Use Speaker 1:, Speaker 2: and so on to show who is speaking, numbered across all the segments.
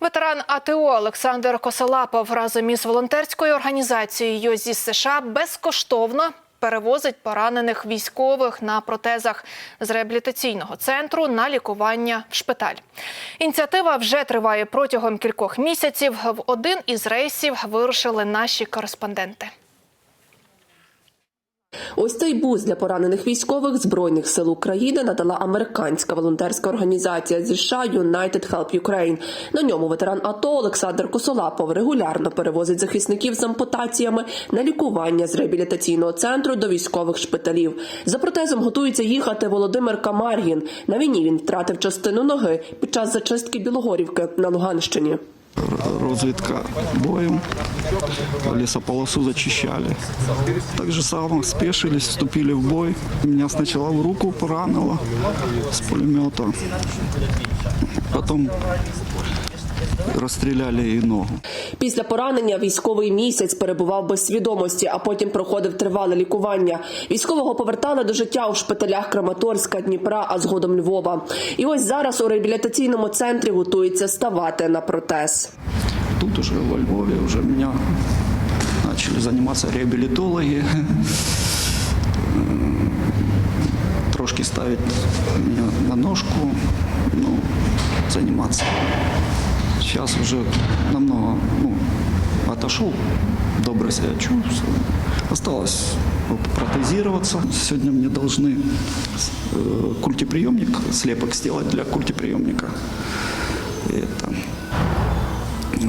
Speaker 1: Ветеран АТО Олександр Косолапов разом із волонтерською організацією зі США безкоштовно перевозить поранених військових на протезах з реабілітаційного центру на лікування в шпиталь. Ініціатива вже триває протягом кількох місяців. В один із рейсів вирушили наші кореспонденти.
Speaker 2: Ось цей бус для поранених військових збройних сил України надала американська волонтерська організація зі США United Help Ukraine. На ньому ветеран АТО Олександр Косолапов регулярно перевозить захисників з ампутаціями на лікування з реабілітаційного центру до військових шпиталів. За протезом готується їхати Володимир Камаргін. На війні він втратив частину ноги під час зачистки Білогорівки на Луганщині.
Speaker 3: Розвідка боем, лесополосу зачищали. Так же само спешились, вступили в бой. Меня сначала в руку поранило с пулемета, потом расстреляли и ногу.
Speaker 2: Після поранення військовий місяць перебував без свідомості, а потім проходив тривале лікування. Військового повертали до життя у шпиталях Краматорська, Дніпра, а згодом Львова. І ось зараз у реабілітаційному центрі готується ставати на протез.
Speaker 3: Тут уже во Львове уже меня начали заниматься реабилитологи. Трошки ставить меня на ножку, ну, заниматься. Сейчас уже намного ну, отошел, добро себя чувствую. Осталось протезироваться. Сегодня мне должны э, культиприемник, слепок сделать для культиприемника. Это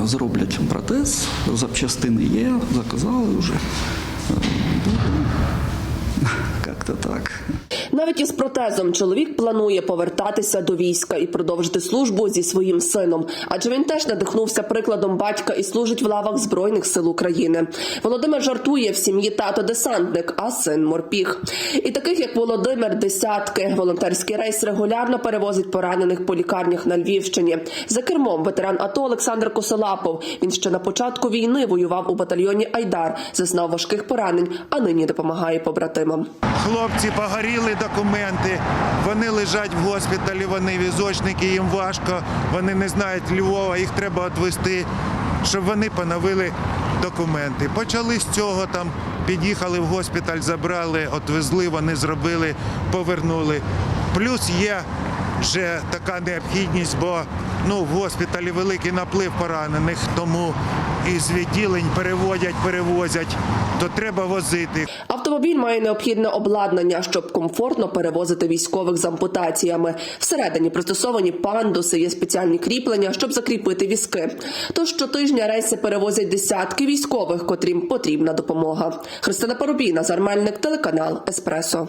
Speaker 3: зроблять протез, запчастини є, заказали вже. Е, Буду. Як-то так.
Speaker 2: Навіть із протезом чоловік планує повертатися до війська і продовжити службу зі своїм сином, адже він теж надихнувся прикладом батька і служить в лавах збройних сил України. Володимир жартує в сім'ї тато десантник, а син морпіг. І таких як Володимир, десятки волонтерський рейс регулярно перевозить поранених по лікарнях на Львівщині. За кермом ветеран АТО Олександр Косолапов. Він ще на початку війни воював у батальйоні Айдар, зазнав важких поранень, а нині допомагає побратимам.
Speaker 4: Хлопці погоріли документи, вони лежать в госпіталі, вони візочники, їм важко, вони не знають Львова, їх треба відвести, щоб вони поновили документи. Почали з цього там, під'їхали в госпіталь, забрали, відвезли, вони зробили, повернули. Плюс є вже така необхідність, бо ну, в госпіталі великий наплив поранених, тому із відділень переводять, перевозять, то треба возити.
Speaker 2: Автомобіль має необхідне обладнання, щоб комфортно перевозити військових з ампутаціями. Всередині пристосовані пандуси, є спеціальні кріплення, щоб закріпити візки. Тож щотижня рейси перевозять десятки військових, котрім потрібна допомога. Христина Парубій, Назар Мельник, телеканал Еспресо.